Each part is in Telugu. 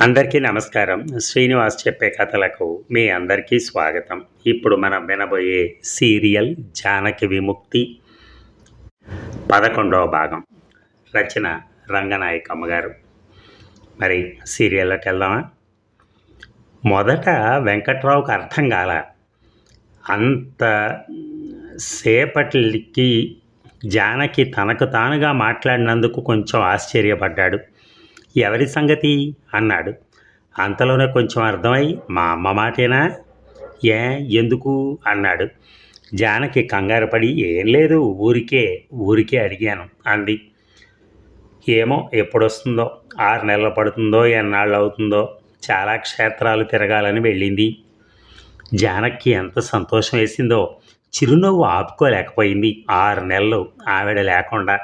అందరికీ నమస్కారం. శ్రీనివాస్ చెప్పే కథలకు మీ అందరికీ స్వాగతం. ఇప్పుడు మనం వినబోయే సీరియల్ జానకి విముక్తి పదకొండవ భాగం. రచన రంగనాయకమ్మ గారు. మరి సీరియల్లోకి వెళ్దామా? మొదట వెంకట్రావుకి అర్థం కాల. అంత సేపటికి జానకి తనకు తానుగా మాట్లాడినందుకు కొంచెం ఆశ్చర్యపడ్డాడు. ఎవరి సంగతి? అన్నాడు. అంతలోనే కొంచెం అర్థమై మా అమ్మ మాటేనా? ఏ ఎందుకు? అన్నాడు. జానకి కంగారు పడి ఏం లేదు ఊరికే ఊరికే అడిగాను అంది. ఏమో ఎప్పుడొస్తుందో? ఆరు నెలలు పడుతుందో ఎన్నాళ్ళు అవుతుందో చాలా క్షేత్రాలు తిరగాలని వెళ్ళింది. జానకి ఎంత సంతోషం వేసిందో చిరునవ్వు ఆపుకోలేకపోయింది. ఆరు నెలలు ఆవిడ లేకుండా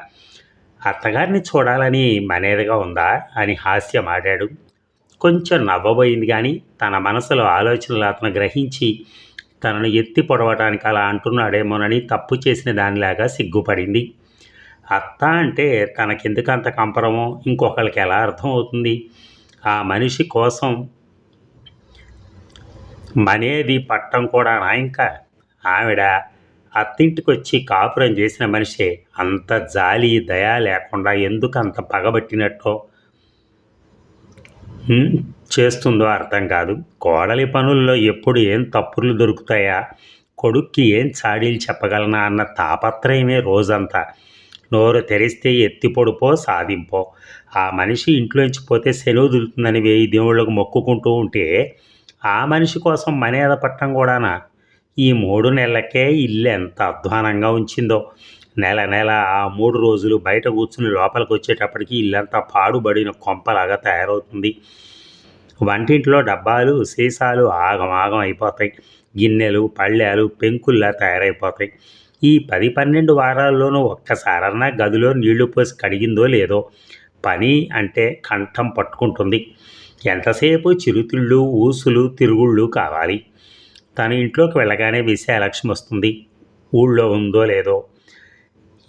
అత్తగారిని చూడాలని మనేదిగా ఉందా అని హాస్యం ఆడాడు కొంచెం నవ్వబోయింది కానీ తన మనసులో ఆలోచనలు అతను గ్రహించి తనను ఎత్తి పొడవటానికి అలా అంటున్నాడేమోనని తప్పు చేసిన దానిలాగా సిగ్గుపడింది. అత్త అంటే తనకెందుకు అంత కంపరమో ఇంకొకరికి ఎలా అర్థం అవుతుంది? ఆ మనిషి కోసం మనేది పట్టం కూడా నా ఇంకా? ఆవిడ అత్తింటికి వచ్చి కాపురం చేసిన మనిషే అంత జాలి దయ లేకుండా ఎందుకు అంత పగబట్టినట్టో చేస్తుందో అర్థం కాదు. కోడలి పనుల్లో ఎప్పుడు ఏం తప్పులు దొరుకుతాయా? కొడుక్కి ఏం చాడీలు చెప్పగలనా అన్న తాపత్రయమే రోజంతా. నోరు తెరిస్తే ఎత్తి పొడుపో సాధింపో. ఆ మనిషి ఇంట్లోంచి పోతే శనువు దులుతుందని వేయి దేవుళ్ళకు మొక్కుకుంటూ ఉంటే ఆ మనిషి కోసం మనేద పట్టం కూడానా? ఈ మూడు నెలలకే ఇల్లు ఎంత అధ్వానంగా ఉంచిందో. నెల నెల ఆ మూడు రోజులు బయట కూర్చుని లోపలికి వచ్చేటప్పటికి ఇల్లంతా పాడుబడిన కొంపలాగా తయారవుతుంది. వంటింట్లో డబ్బాలు సీసాలు ఆగమాగం అయిపోతాయి. గిన్నెలు పళ్ళాలు పెంకుల్లా తయారైపోతాయి. ఈ పది పన్నెండు వారాల్లోనూ ఒక్కసారన్నా గదిలో నీళ్ళు పోసి కడిగిందో లేదో పని అంటే కంఠం పట్టుకుంటుంది. ఎంతసేపు చిరుతిళ్ళు ఊసులు తిరుగుళ్ళు కావాలి. తన ఇంట్లోకి వెళ్ళగానే విశాలక్ష్మి వస్తుంది. ఊళ్ళో ఉందో లేదో.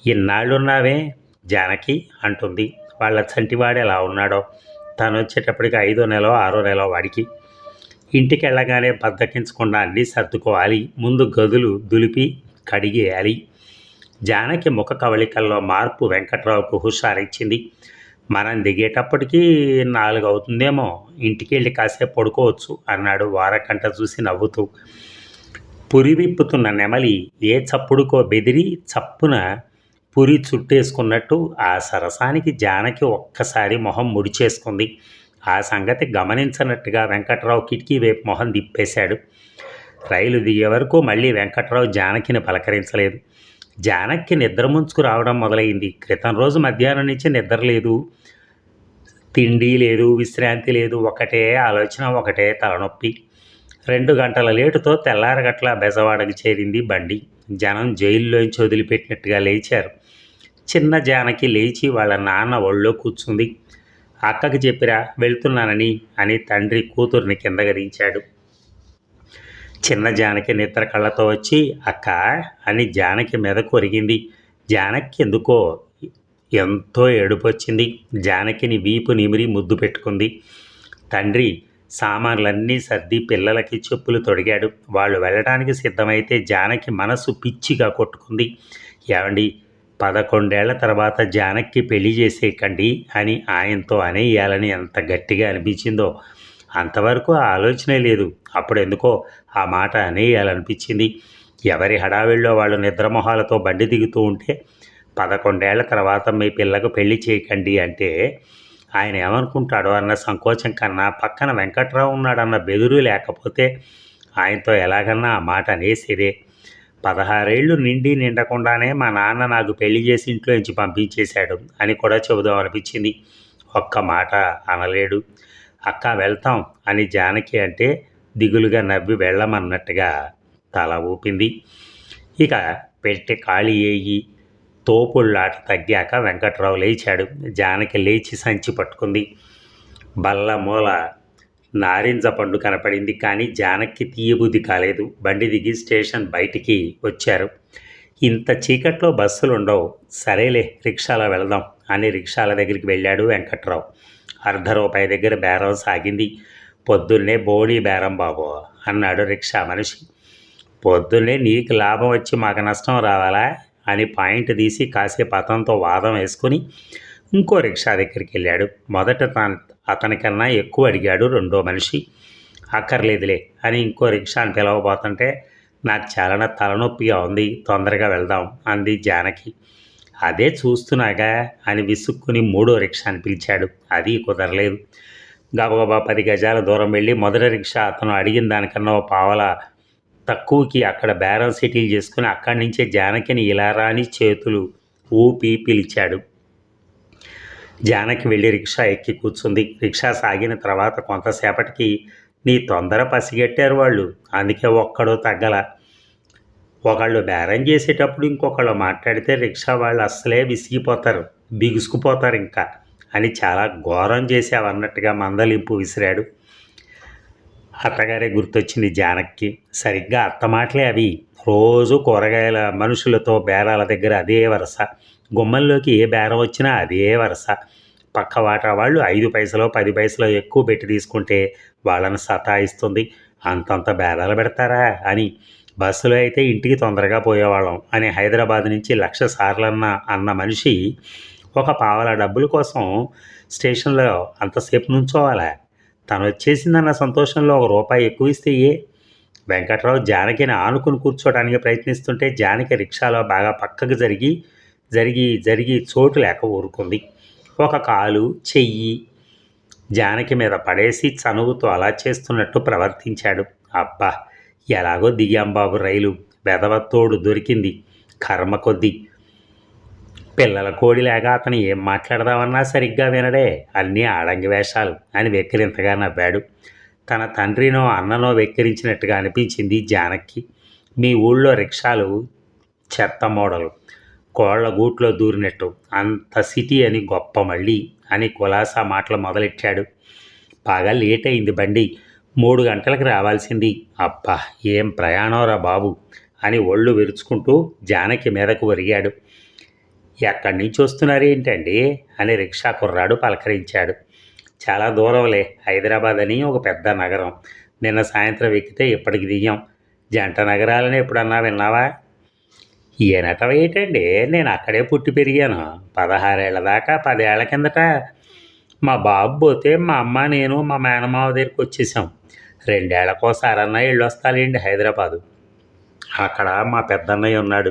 ఇన్నాళ్ళున్నావే జానకి అంటుంది. వాళ్ళ చంటివాడు ఎలా ఉన్నాడో. తను వచ్చేటప్పటికి ఐదో నెల ఆరో నెల వాడికి. ఇంటికి వెళ్ళగానే బద్దకించకుండా అన్నీ సర్దుకోవాలి. ముందు గదులు దులిపి కడిగేయాలి. జానకి ముఖ కవళికల్లో మార్పు వెంకట్రావుకు హుషారిచ్చింది. మనం దిగేటప్పటికీ నాలుగు అవుతుందేమో ఇంటికి వెళ్ళి కాసేపు పడుకోవచ్చు అన్నాడు వారకంట చూసి నవ్వుతూ. పురివిప్పుతున్న నెమలి ఏ చప్పుడుకో బెదిరి చప్పున పురి చుట్టేసుకున్నట్టు ఆ సరసానికి జానకి ఒక్కసారి మొహం ముడిచేసుకుంది. ఆ సంగతి గమనించనట్టుగా వెంకట్రావు కిటికీ వైపు మొహం తిప్పేశాడు రైలు దిగే వరకు మళ్ళీ వెంకట్రావు జానకిని పలకరించలేదు. జానక్కి నిద్ర ముంచుకు రావడం మొదలైంది. క్రితం రోజు మధ్యాహ్నం నుంచి నిద్ర లేదు. తిండి లేదు విశ్రాంతి లేదు. ఒకటే ఆలోచన ఒకటే తలనొప్పి. రెండు గంటల లేటుతో తెల్లారగట్ల బెజవాడకు చేరింది బండి. జనం జైల్లోంచి వదిలిపెట్టినట్టుగా లేచారు. చిన్న జానకి లేచి వాళ్ళ నాన్న ఒళ్ళో కూర్చుంది. అక్కకి చెప్పిరా వెళ్తున్నానని అని తండ్రి కూతుర్ని కిందగదించాడు చిన్న జానకి నిద్ర కళ్ళతో వచ్చి అక్క అని జానకి మీద కొరిగింది. జానకి ఎందుకో ఎంతో ఏడుపొచ్చింది. జానకిని వీపు నిమిరి ముద్దు పెట్టుకుంది. తండ్రి సామాన్లన్నీ సర్ది పిల్లలకి చెప్పులు తొడిగాడు. వాళ్ళు వెళ్ళడానికి సిద్ధమైతే జానకి మనసు పిచ్చిగా కొట్టుకుంది. ఏమండి పదకొండేళ్ళ తర్వాత జానక్కి పెళ్ళి చేసేయకండి అని ఆయనతో అనేయాలని ఎంత గట్టిగా అనిపించిందో అంతవరకు ఆ ఆలోచనే లేదు. అప్పుడు ఎందుకో ఆ మాట అనేయాలనిపించింది. ఎవరి హడావిడిలో వాళ్ళు నిద్రమొహాలతో బండి దిగుతూ ఉంటే పదకొండేళ్ళ తర్వాత మీ పిల్లకు పెళ్ళి చేయకండి అంటే ఆయన ఏమనుకుంటాడో అన్న సంకోచం కన్నా పక్కన వెంకట్రావు ఉన్నాడన్న బెదురు లేకపోతే ఆయనతో ఎలాగన్నా ఆ మాట అనేసేదే. పదహారేళ్ళు నిండి నిండకుండానే మా నాన్న నాకు పెళ్ళి చేసి ఇంట్లో నుంచి పంపించేశాడు అని కూడా చెబుదాం అనిపించింది ఒక్క మాట అనలేడు. అక్క వెళ్తాం అని జానకి అంటే దిగులుగా నవ్వి వెళ్ళమన్నట్టుగా తల ఊపింది. ఇక పెట్టె ఖాళీ అయ్యి తోపుళ్ళాట తగ్గాక వెంకట్రావు లేచాడు. జానకి లేచి సంచి పట్టుకుంది. బల్ల మూల నారింజ పండు కనపడింది కానీ జానకి తీయబుద్ధి కాలేదు. బండి దిగి స్టేషన్ బయటికి వచ్చారు. ఇంత చీకట్లో బస్సులు ఉండవు సరేలే రిక్షాలో వెళదాం అని రిక్షాల దగ్గరికి వెళ్ళాడు వెంకట్రావు. అర్ధ రూపాయి దగ్గర బేరం సాగింది. పొద్దున్నే బోడీ బేరం బాబు అన్నాడు రిక్షా మనిషి. పొద్దున్నే నీకు లాభం వచ్చి మాకు నష్టం రావాలా? అని పాయింట్ తీసి కాసేపు అతనితో వాదం వేసుకుని ఇంకో రిక్షా దగ్గరికి వెళ్ళాడు మొదట తన అతనికన్నా ఎక్కువ అడిగాడు రెండో మనిషి. అక్కర్లేదులే అని ఇంకో రిక్షాని పిలవబోతుంటే నాకు చాలా తలనొప్పిగా ఉంది తొందరగా వెళ్దాం అంది జానకి. అదే చూస్తున్నాగా అని విసుక్కుని మూడో రిక్షాని పిలిచాడు. అది కుదరలేదు. గబగబా పది గజాల దూరం వెళ్ళి మొదటి రిక్షా అతను అడిగిన దానికన్నా ఓ పావల తక్కువకి అక్కడ బేరం సెటిల్ చేసుకుని అక్కడి నుంచే జానకిని ఇలా రాని చేతులు ఊపి పిలిచాడు. జానకి వెళ్ళి రిక్షా ఎక్కి కూర్చుంది. రిక్షా సాగిన తర్వాత కొంతసేపటికి నీ తొందర పసిగట్టారు వాళ్ళు. అందుకే ఒక్కడో తగ్గల. ఒకళ్ళు బేరం చేసేటప్పుడు ఇంకొకళ్ళు మాట్లాడితే రిక్షా వాళ్ళు అస్సలే విసిగిపోతారు బిగుసుకుపోతారు ఇంకా అని చాలా ఘోరం చేసావన్నట్టుగా మందలింపు విసిరాడు. అత్తగారే గుర్తొచ్చింది జానక్కి. సరిగ్గా అత్త మాటలే అవి. రోజు కూరగాయల మనుషులతో బేరాల దగ్గర అదే వరస. గుమ్మంలోకి ఏ బేరం వచ్చినా అదే వరస. పక్క వాటా వాళ్ళు ఐదు పైసలో పది పైసలో ఎక్కువ పెట్టి తీసుకుంటే వాళ్ళని సతాయిస్తుంది. అంతంత బేరాలు పెడతారా అని బస్సులో అయితే ఇంటికి తొందరగా పోయేవాళ్ళం. అని హైదరాబాద్ నుంచి లక్ష సార్లన్న అన్న మనిషి ఒక పావల డబ్బుల కోసం స్టేషన్లో అంతసేపు నుంచోవాలా? తను వచ్చేసిందన్న సంతోషంలో ఒక రూపాయి ఎక్కువ ఇస్తే ఏ? వెంకట్రావు జానకిని ఆనుకుని కూర్చోడానికి ప్రయత్నిస్తుంటే జానకి రిక్షాలో బాగా పక్కకు జరిగి జరిగి జరిగి చోటు లేక ఊరుకుంది. ఒక కాలు చెయ్యి జానకి మీద పడేసి చనువుతో అలా చేస్తున్నట్టు ప్రవర్తించాడు. అబ్బా! ఎలాగో దిగాం బాబు రైలు వెదవత్తోడు దొరికింది. కర్మ కొద్దీ. పిల్లల కోడిలాగా అతను ఏం మాట్లాడదామన్నా సరిగ్గా వినడే అన్నీ ఆడంగి వేషాలు అని వెక్కిరింతగా నవ్వాడు. తన తండ్రినో అన్ననో వెక్కిరించినట్టుగా అనిపించింది జానక్కి మీ ఊళ్ళో రిక్షాలు చెత్త మోడలు కోళ్ళ గూట్లో దూరినట్టు అంత సిటీ అని గొప్ప మళ్ళీ అని కులాసా మాటలు మొదలెట్టాడు. బాగా లేట్ అయింది బండి. మూడు గంటలకు రావాల్సింది. అబ్బా ఏం ప్రయాణంరా బాబు? అని ఒళ్ళు విరుచుకుంటూ జానకి మీదకు ఒరిగాడు. ఎక్కడి నుంచి వస్తున్నారేంటండి? అని రిక్షా కుర్రాడు పలకరించాడు. చాలా దూరంలే హైదరాబాద్ అని ఒక పెద్ద నగరం. నిన్న సాయంత్రం ఎక్కితే ఇప్పటికి దిగాం. జంట నగరాలని ఎప్పుడన్నా విన్నావా? ఈయనటం ఏంటండి? నేను అక్కడే పుట్టి పెరిగాను. పదహారేళ్ళ దాకా పదేళ్ళ కిందట మా బాబు పోతే మా అమ్మ నేను మా మేనమావ దగ్గరికి వచ్చేసాం. రెండేళ్ళకోసారన్నా ఇళ్ళు వస్తాలేండి హైదరాబాదు. అక్కడ మా పెద్దన్నయ్య ఉన్నాడు.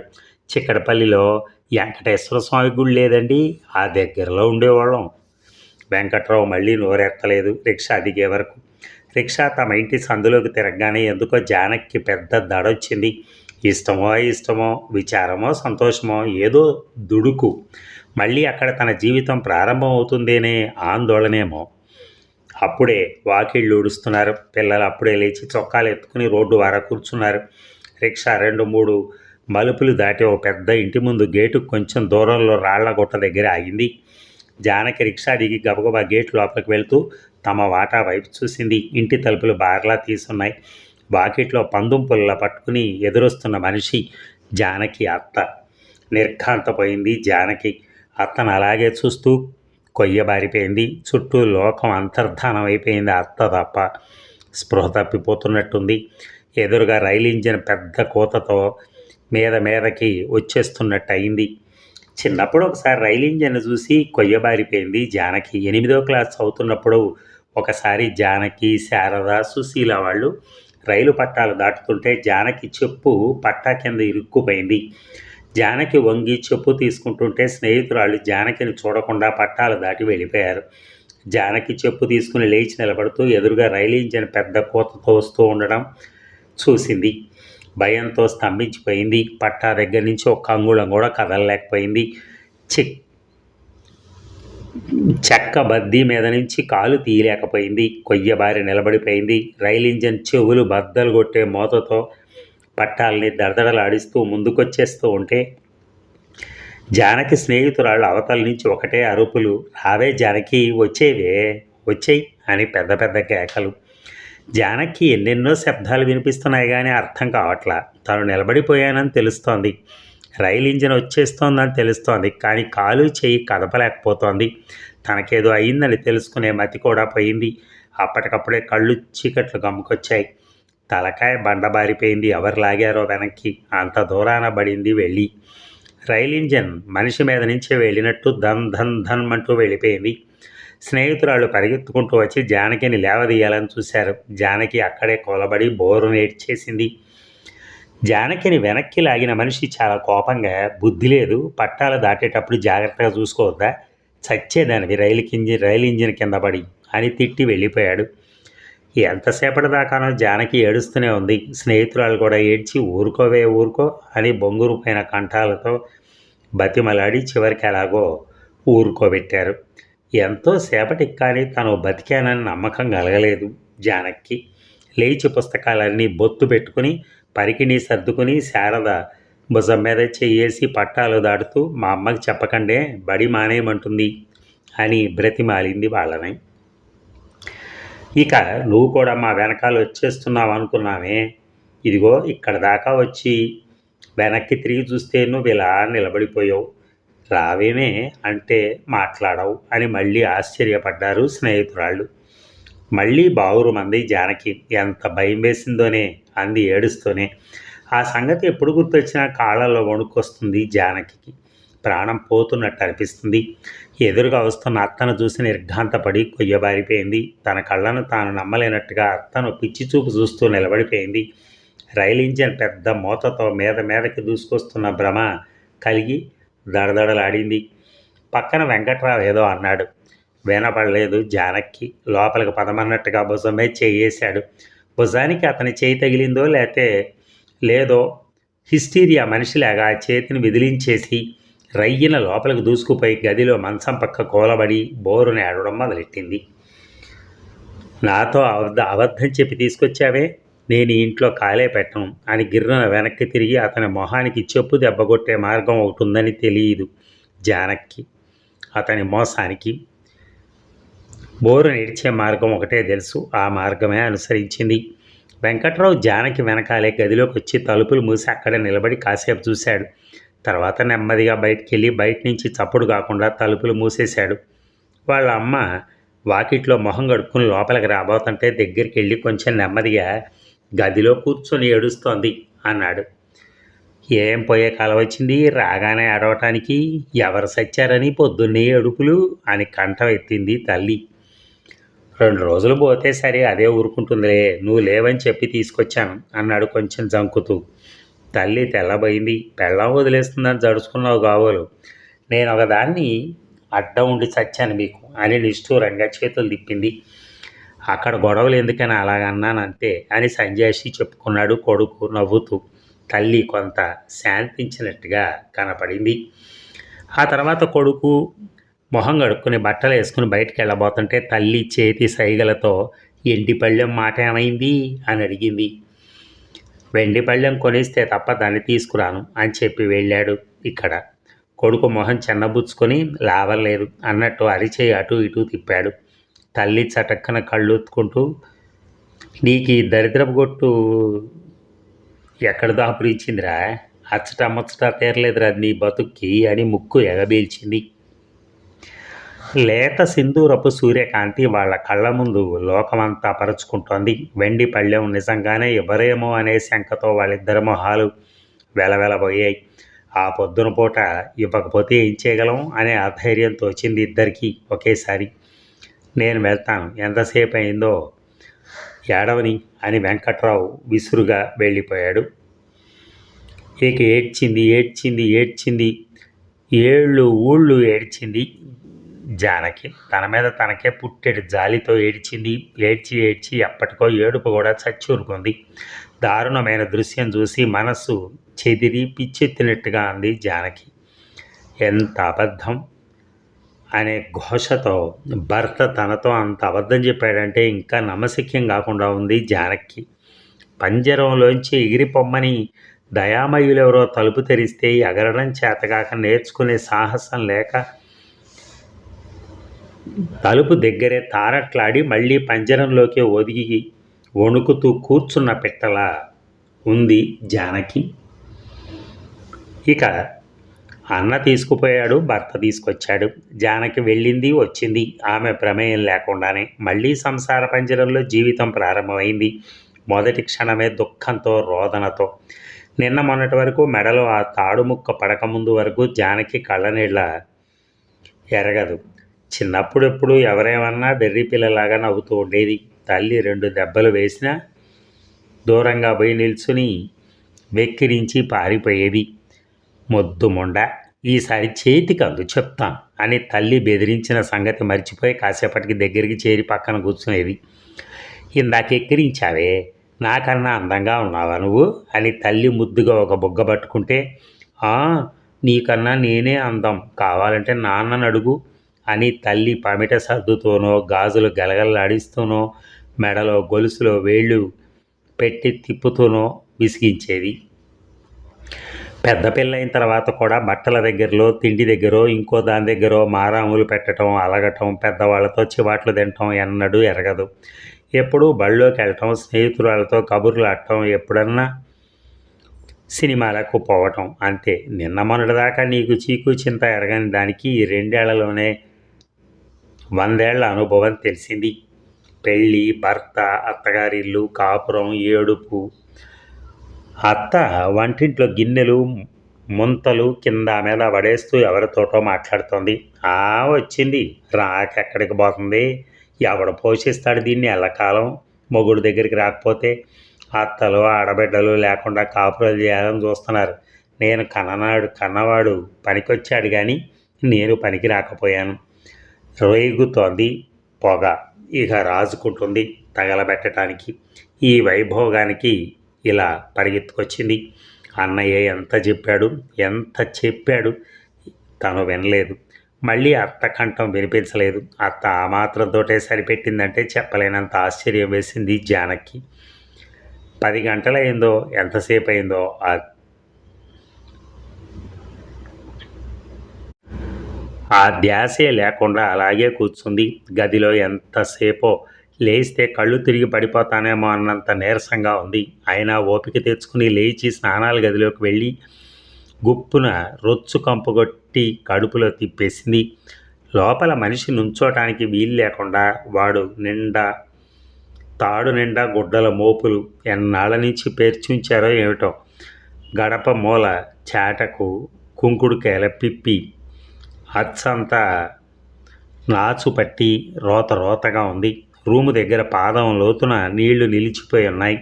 చిక్కడపల్లిలో వెంకటేశ్వర స్వామి గుడి లేదండి ఆ దగ్గరలో ఉండేవాళ్ళం. వెంకట్రావు మళ్ళీ నోరెత్తలేదు రిక్షా దిగే వరకు. రిక్షా తమ ఇంటి సందులోకి తిరగగానే ఎందుకో జానక్కి పెద్ద దడొచ్చింది. ఇష్టమో ఇష్టమో విచారమో సంతోషమో ఏదో దుడుకు. మళ్ళీ అక్కడ తన జీవితం ప్రారంభం అవుతుందేనే ఆందోళనేమో. అప్పుడే వాకిళ్ళు ఊడుస్తున్నారు. పిల్లలు అప్పుడే లేచి చొక్కాలు ఎత్తుకుని రోడ్డు వార కూర్చున్నారు. రిక్షా రెండు మూడు మలుపులు దాటి ఓ పెద్ద ఇంటి ముందు గేటు కొంచెం దూరంలో రాళ్ళగుట్ట దగ్గర ఆగింది. జానకి రిక్షా దిగి గబగబా గేట్ లోపలికి వెళ్తూ తమ వాటా వైపు చూసింది. ఇంటి తలుపులు బార్లా తీసున్నాయి. వాకిట్లో పందుం పుల్ల పట్టుకుని ఎదురొస్తున్న మనిషి జానకి అత్త. నిర్ఘాంతపోయింది జానకి. అత్తను అలాగే చూస్తూ కొయ్యబారిపోయింది చుట్టూ లోకం అంతర్ధానం అయిపోయింది అత్త తప్ప. స్పృహ తప్పిపోతున్నట్టుంది. ఎదురుగా రైలు ఇంజిన్ పెద్ద కోతతో మీద మీదకి వచ్చేస్తున్నట్టు అయింది చిన్నప్పుడు ఒకసారి రైలు ఇంజిన్ చూసి కొయ్యబారిపోయింది జానకి ఎనిమిదో క్లాస్ చదువుతున్నప్పుడు ఒకసారి జానకి శారద సుశీల వాళ్ళు రైలు పట్టాలు దాటుతుంటే జానకి చెప్పు పట్టా కింద ఇరుక్కుపోయింది. జానకి వంగి చెప్పు తీసుకుంటుంటే స్నేహితురాళ్ళు జానకిని చూడకుండా పట్టాలు దాటి వెళ్ళిపోయారు. జానకి చెప్పు తీసుకుని లేచి నిలబడుతూ ఎదురుగా రైలు ఇంజిన్ పెద్ద కోతతో వస్తూ ఉండడం చూసింది. భయంతో స్తంభించిపోయింది. పట్టా దగ్గర నుంచి ఒక్క అంగుళం కూడా కదలలేకపోయింది. చిక్ చెక్క బద్దీ మీద నుంచి కాలు తీయలేకపోయింది. కొయ్యబారి నిలబడిపోయింది. రైలు ఇంజన్ చెవులు బద్దలు కొట్టే మూతతో పట్టాలని దడదడలాడిస్తూ ముందుకొచ్చేస్తూ ఉంటే జానకి స్నేహితురాళ్ళు అవతల నుంచి ఒకటే అరుపులు రావే జానకి వచ్చేవే వచ్చేయి అని పెద్ద పెద్ద కేకలు. జానకి ఎన్నెన్నో శబ్దాలు వినిపిస్తున్నాయి కానీ అర్థం కావట్లా. తను నిలబడిపోయానని తెలుస్తోంది. రైలు ఇంజిన్ వచ్చేస్తోందని తెలుస్తోంది. కానీ కాలు చేయి కదపలేకపోతోంది. తనకేదో అయిందని తెలుసుకునే మతి కూడా పోయింది. అప్పటికప్పుడే కళ్ళు చీకట్లు గమ్ముకొచ్చాయి. తలకాయ బండబారిపోయింది ఎవరు లాగారో వెనక్కి. అంత దూరాన పడింది వెళ్ళి రైలు ఇంజన్ మనిషి మీద నుంచి వెళ్ళినట్టు ధన్ ధన్ ధన్ అంటూ వెళ్ళిపోయింది. స్నేహితురాళ్ళు పరిగెత్తుకుంటూ వచ్చి జానకిని లేవదీయాలని చూశారు. జానకి అక్కడే కొలబడి బోరు నేడ్చేసింది జానకిని వెనక్కి లాగిన మనిషి చాలా కోపంగా బుద్ధి లేదు పట్టాలు దాటేటప్పుడు జాగ్రత్తగా చూసుకోవద్దా? చచ్చేదానివి రైలు కింజి రైలు ఇంజిన్ కింద పడి అని తిట్టి వెళ్ళిపోయాడు. ఎంతసేపటి దాకానో జానకి ఏడుస్తూనే ఉంది. స్నేహితురాలు కూడా ఏడ్చి ఊరుకోవే ఊరుకో అని బొంగురు పైన కంఠాలతో బతిమలాడి చివరికి ఎలాగో ఊరుకోబెట్టారు. ఎంతో సేపటికి కానీ తను బతికానని నమ్మకం కలగలేదు జానక్కి లేచి పుస్తకాలన్నీ బొత్తు పెట్టుకుని పరికిని సర్దుకుని శారద భుజం మీద చెయ్యేసి పట్టాలు దాటుతూ మా అమ్మకి చెప్పకండే బడి మానేయమంటుంది అని బ్రతిమాలింది వాళ్ళని. ఇక నువ్వు కూడా మా వెనకాల వచ్చేస్తున్నావు అనుకున్నామే. ఇదిగో ఇక్కడ దాకా వచ్చి వెనక్కి తిరిగి చూస్తే నువ్వు ఇలా నిలబడిపోయావు. రావేమే అంటే మాట్లాడవు అని మళ్ళీ ఆశ్చర్యపడ్డారు స్నేహితురాళ్ళు. మళ్ళీ బావురు మంది జానకి ఎంత భయం వేసిందోనే అంది ఏడుస్తూనే. ఆ సంగతి ఎప్పుడు గుర్తొచ్చినా కాళ్ళలో వణుకొస్తుంది జానకి ప్రాణం పోతున్నట్టు అనిపిస్తుంది. ఎదురుగా వస్తున్న అత్తను చూసి నిర్ఘాంతపడి కొయ్యబారిపోయింది తన కళ్ళను తాను నమ్మలేనట్టుగా అత్తను పిచ్చి చూపు చూస్తూ నిలబడిపోయింది. రైలు ఇంజన్ పెద్ద మూతతో మీద మీదకి దూసుకొస్తున్న భ్రమ కలిగి దడదడలాడింది. పక్కన వెంకట్రావు ఏదో అన్నాడు. వినపడలేదు జానక్కి లోపలికి పదమన్నట్టుగా భుజమే చేయేశాడు. భుజానికి అతని చేయి తగిలిందో లేతే లేదో హిస్టీరియా మనిషిలాగా ఆ చేతిని విదిలించేసి రయ్యిన లోపలికి దూసుకుపోయి గదిలో మంచం పక్క కూలబడి బోరుని ఏడవడం మొదలెట్టింది. నాతో అబద్ధ అబద్ధం చెప్పి తీసుకొచ్చావే? నేను ఇంట్లో కాలే పెట్టను. అని గిర్రన వెనక్కి తిరిగి అతని మొహానికి చెప్పు దెబ్బగొట్టే మార్గం ఒకటి ఉందని తెలియదు జానక్కి. అతని మోసానికి బోరు నిడిచే మార్గం ఒకటే తెలుసు. ఆ మార్గమే అనుసరించింది. వెంకట్రావు జానకి వెనకాలే గదిలోకి వచ్చి తలుపులు మూసి అక్కడ నిలబడి కాసేపు చూశాడు. తర్వాత నెమ్మదిగా బయటికి వెళ్ళి బయట నుంచి చప్పుడు కాకుండా తలుపులు మూసేశాడు. వాళ్ళ అమ్మ వాకిట్లో మొహం కడుక్కుని లోపలికి రాబోతుంటే దగ్గరికి వెళ్ళి కొంచెం నెమ్మదిగా గదిలో కూర్చొని ఏడుస్తోంది అన్నాడు. ఏం పోయే కాలం వచ్చింది? రాగానే అడవటానికి ఎవరు సచ్చారని పొద్దున్నే అడుపులు అని కంఠం ఎత్తింది తల్లి. రెండు రోజులు పోతే సరే అదే ఊరుకుంటుందిలే నువ్వు లేవని చెప్పి తీసుకొచ్చాను అన్నాడు కొంచెం జంకుతూ. తల్లి తెల్లబోయింది. పెళ్ళం వదిలేస్తుందని జడుచుకున్నావు కావాలి నేను ఒకదాన్ని అడ్డం ఉండి చచ్చాను మీకు అని నిష్ఠూరంగా చేతులు తిప్పింది. అక్కడ గొడవలు ఎందుకని అలాగన్నానంతే అని సంజాషి చెప్పుకున్నాడు కొడుకు నవ్వుతూ. తల్లి కొంత శాంతించినట్టుగా కనపడింది. ఆ తర్వాత కొడుకు మొహం కడుక్కుని బట్టలు వేసుకుని బయటికి వెళ్ళబోతుంటే తల్లి చేతి సైగలతో ఎండి పళ్ళెం మాట ఏమైంది అని అడిగింది. వెండి పళ్ళెం కొనిస్తే తప్ప దాన్ని తీసుకురాను అని చెప్పి వెళ్ళాడు ఇక్కడ. కొడుకు మొహం చెన్నబుచ్చుకొని లాభం లేదు అన్నట్టు అరిచేయి అటు ఇటు తిప్పాడు. తల్లి చటక్కన కళ్ళుత్తుకుంటూ నీకు ఈ దరిద్రపు కొట్టు ఎక్కడ దాపురించిందిరా? అచ్చట ముచ్చట తీరలేదురా నీ బతుక్కి అని ముక్కు ఎగబీల్చింది. లేత సింధూరపు సూర్యకాంతి వాళ్ళ కళ్ళ ముందు లోకమంతా పరుచుకుంటోంది. వెండి పళ్ళెం నిజంగానే ఎవరేమో అనే శంకతో వాళ్ళిద్దరి మొహాలు వెలవెలబోయాయి. ఆ పొద్దున పూట ఇవ్వకపోతే ఏం చేయగలం అనే అధైర్యం తోచింది ఇద్దరికీ ఒకేసారి. నేను వెళ్తాను. ఎంతసేపు అయిందో ఏడవని అని వెంకట్రావు విసురుగా వెళ్ళిపోయాడు. ఇక ఏడ్చింది ఏడ్చింది ఏడ్చింది. ఏళ్ళు ఊళ్ళు ఏడ్చింది. జానకి. తన మీద తనకే పుట్టెడు. జాలితో ఏడ్చింది ఏడ్చి ఏడ్చి ఎప్పటికో ఏడుపు కూడా చచ్చూరుకుంది దారుణమైన దృశ్యం చూసి మనస్సు చెదిరి పిచ్చెత్తినట్టుగా అంది జానకి. ఎంత అబద్ధం? అనే ఘోషతో భర్త తనతో అంత అబద్ధం చెప్పాడంటే ఇంకా నమ్మశక్యం కాకుండా ఉంది జానకి. పంజరంలోంచి ఎగిరిపొమ్మని దయామయులెవరో తలుపు తెరిస్తే ఎగరడం చేతగాక నేర్చుకునే సాహసం లేక తలుపు దగ్గరే తారట్లాడి మళ్ళీ పంజరంలోకి ఒదిగి వణుకుతూ కూర్చున్న పిట్టలా ఉంది జానకి. ఇక అన్న తీసుకుపోయాడు భర్త తీసుకొచ్చాడు. జానకి వెళ్ళింది వచ్చింది. ఆమె ప్రమేయం లేకుండానే మళ్ళీ సంసార పంజరంలో జీవితం ప్రారంభమైంది. మొదటి క్షణమే దుఃఖంతో రోదనతో. నిన్న మొన్నటి వరకు మెడలో ఆ తాడు ముక్క పడకముందు వరకు జానకి కళ్ళనీళ్ళ ఎరగదు. చిన్నప్పుడెప్పుడు ఎవరేమన్నా బెర్రీ పిల్లలాగా నవ్వుతూ ఉండేది. తల్లి రెండు దెబ్బలు వేసినా దూరంగా పోయి నిల్చుని వెక్కిరించి పారిపోయేది. మొద్దు మొండ ఈసారి చేతికి అందు చెప్తాను అని తల్లి బెదిరించిన సంగతి మర్చిపోయి కాసేపటికి దగ్గరికి చేరి పక్కన కూర్చునేది. ఇందాక ఎక్కిరించావే నాకన్నా అందంగా ఉన్నావా నువ్వు? అని తల్లి ముద్దుగా ఒక బుగ్గ పట్టుకుంటే నీకన్నా నేనే అందం. కావాలంటే నాన్నని అడుగు. అని తల్లి పమిట సర్దుతోనో గాజులు గలగలలాడిస్తూనో మెడలో గొలుసులో వేళ్ళు పెట్టి తిప్పుతూనో విసిగించేది. పెద్ద పెళ్ళైన తర్వాత కూడా బట్టల దగ్గరలో తిండి దగ్గర ఇంకో దాని దగ్గర మారాములు పెట్టడం అలగటం పెద్దవాళ్ళతో చివాట్లు తినటం ఎన్నడూ ఎరగదు. ఎప్పుడూ బళ్ళోకి వెళ్ళటం స్నేహితురాలతో కబుర్లు ఆడటం ఎప్పుడన్నా సినిమాలకు పోవటం అంతే. నిన్న మొన్నటిదాకా నీకు చీకు చింత ఎరగని దానికి ఈ రెండేళ్ళలోనే వందేళ్ళ అనుభవం తెలిసింది. పెళ్ళి భర్త అత్తగారిల్లు కాపురం ఏడుపు. అత్త వంటింట్లో గిన్నెలు ముంతలు కింద మీద పడేస్తూ ఎవరితోటో మాట్లాడుతోంది. ఆ వచ్చింది. రాకెక్కడికి పోతుంది? ఎవడు పోషిస్తాడు దీన్ని ఎల్లకాలం? మొగుడు దగ్గరికి రాకపోతే అత్తలు ఆడబిడ్డలు లేకుండా కాపురాలు చేయాలని చూస్తున్నారు. నేను కన్ననాడు కన్నవాడు పనికొచ్చాడు కానీ నేను పనికి రాకపోయాను. రేగుతోంది పొగ. ఇక రాజుకుంటుంది తగలబెట్టడానికి ఈ వైభోగానికి ఇలా పరిగెత్తుకొచ్చింది. అన్నయ్య ఎంత చెప్పాడు? ఎంత చెప్పాడు? తను వినలేదు. మళ్ళీ అత్త కంఠం వినిపించలేదు. అత్త ఆ మాత్రంతోటే సరిపెట్టిందంటే చెప్పలేనంత ఆశ్చర్యం వేసింది జానకి. పది గంటలైందో ఎంతసేపు అయిందో ఆ ధ్యాసే లేకుండా అలాగే కూర్చుంది. గదిలో ఎంతసేపో లేస్తే కళ్ళు తిరిగి పడిపోతానేమో అన్నంత నీరసంగా ఉంది. అయినా ఓపిక తెచ్చుకుని లేచి స్నానాల గదిలోకి వెళ్ళి గుప్పున రొచ్చు కంపుగొట్టి కడుపులో తిప్పేసింది. లోపల మనిషి నుంచోటానికి వీలు లేకుండా వాడు నిండా తాడు నిండా గుడ్డల మోపులు ఎన్నాళ్ళ నుంచి పేర్చుంచారో ఏమిటో గడప మూల చాటకు కుంకుడు కేల పిప్పి అచ్చంతా నాచు పట్టి రోత రోతగా ఉంది. రూము దగ్గర పాదం లోతున నీళ్ళు నిలిచిపోయి ఉన్నాయి.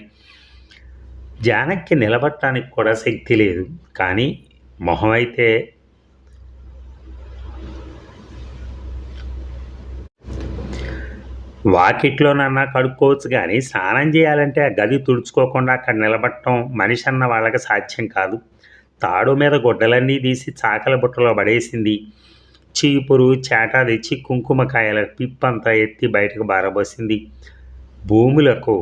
జానక్కి నిలబట్టడానికి కూడా శక్తి లేదు. కానీ మొహం అయితే వాకిట్లోనన్నా కడుక్కోవచ్చు కానీ స్నానం చేయాలంటే ఆ గది తుడుచుకోకుండా అక్కడ నిలబట్టడం మనిషి అన్న వాళ్ళకి సాధ్యం కాదు. తాడు మీద గుడ్డలన్నీ తీసి చాకల బుట్టలో పడేసింది. చీపురు చేట తెచ్చి కుంకుమకాయల పిప్పంతా ఎత్తి బయటకు బారబోసింది. భూములకు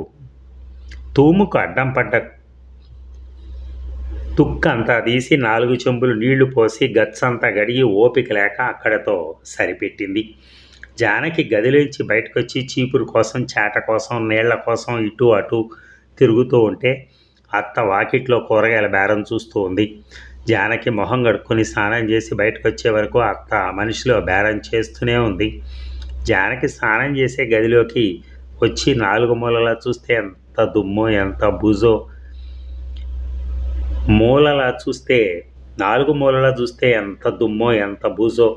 తూముకు అడ్డం పడ్డ తుక్కంతా తీసి నాలుగు చెంబులు నీళ్ళు పోసి గచ్చంతా గడిగి ఓపిక లేక అక్కడతో సరిపెట్టింది. జానకి గదిలోంచి బయటకొచ్చి చీపురు కోసం చేట కోసం నీళ్ళ కోసం ఇటు అటు తిరుగుతూ ఉంటే అత్త వాకిట్లో కూరగాయల బేరం చూస్తూ ఉంది. జానకి మొహం కడుక్కొని స్నానం చేసి బయటకు వచ్చే వరకు అత్త మనిషిలో బేరం చేస్తూనే ఉంది. జానకి స్నానం చేసే గదిలోకి వచ్చి నాలుగు మూలలా చూస్తే ఎంత దుమ్మో ఎంత బుజో. మూలలా చూస్తే నాలుగు మూలలా చూస్తే ఎంత దుమ్మో ఎంత బూజో.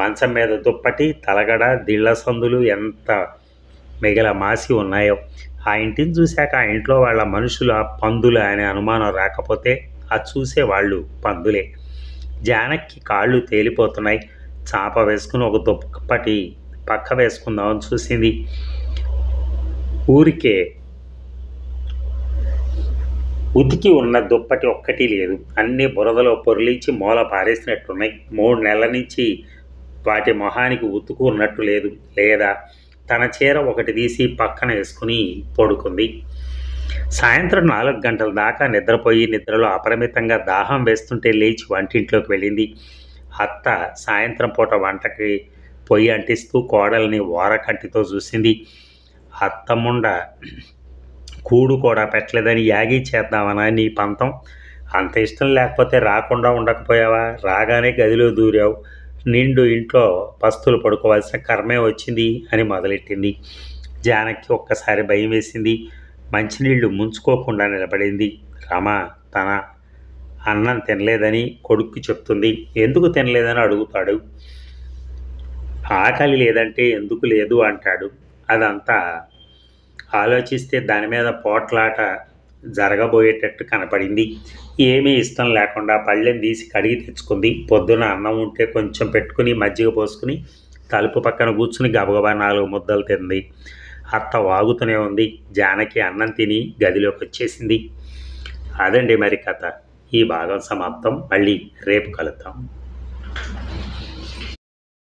మంచం మీద దుప్పటి తలగడ దిళ్ళ సందులు ఎంత మిగల మాసి ఉన్నాయో. ఆ ఇంటిని చూశాక ఆ ఇంట్లో వాళ్ళ మనుషులు ఆ పందులు అనే అనుమానం రాకపోతే ఆ చూసే వాళ్ళు పందులే. జానక్కి కాళ్ళు తేలిపోతున్నాయి. చాప వేసుకుని ఒక దుప్పటి పక్క వేసుకుందామని చూసింది. ఊరికే ఉతికి ఉన్న దుప్పటి ఒక్కటి లేదు. అన్ని బురదలో పొరిలించి మూల పారేసినట్టున్నాయి. మూడు నెలల నుంచి వాటి మొహానికి ఉతుకు ఉన్నట్టు లేదు. లేదా తన చీర ఒకటి తీసి పక్కన వేసుకుని పడుకుంది. సాయంత్రం నాలుగు గంటల దాకా నిద్రపోయి నిద్రలో అపరిమితంగా దాహం వేస్తుంటే లేచి వంటింట్లోకి వెళ్ళింది. అత్త సాయంత్రం పూట వంటకి పొయ్యి అంటిస్తూ కోడల్ని ఓరకంటితో చూసింది. అత్తముండ కూడు కూడా పెట్టలేదని యాగి చేద్దామనా నీ పంతం? అంత ఇష్టం లేకపోతే రాకుండా ఉండకపోయావా? రాగానే గదిలో దూరావు. నిండు ఇంట్లో పస్తులు పడుకోవాల్సిన కర్మే వచ్చింది అని మొదలెట్టింది. జానకి ఒక్కసారి భయం వేసింది. మంచినీళ్ళు ముంచుకోకుండా నిలబడింది. రమ తన అన్నం తినలేదని కొడుక్కి చెప్తుంది. ఎందుకు తినలేదని అడుగుతాడు. ఆకలి లేదంటే ఎందుకు లేదు అంటాడు. అదంతా ఆలోచిస్తే దాని మీద పోట్లాట జరగబోయేటట్టు కనపడింది. ఏమీ ఇష్టం లేకుండా పళ్ళెం తీసి కడిగి తెచ్చుకుంది. పొద్దున అన్నం ఉంటే కొంచెం పెట్టుకుని మజ్జిగ పోసుకుని తలుపు పక్కన కూర్చుని గబగబా నాలుగు ముద్దలు తింది. అత్త వాగుతూనే ఉంది. జానకి అన్నం తిని గదిలోకి వచ్చేసింది అదండి మరి కథ. ఈ భాగం సమాప్తం. మళ్ళీ రేపు కలుద్దాం.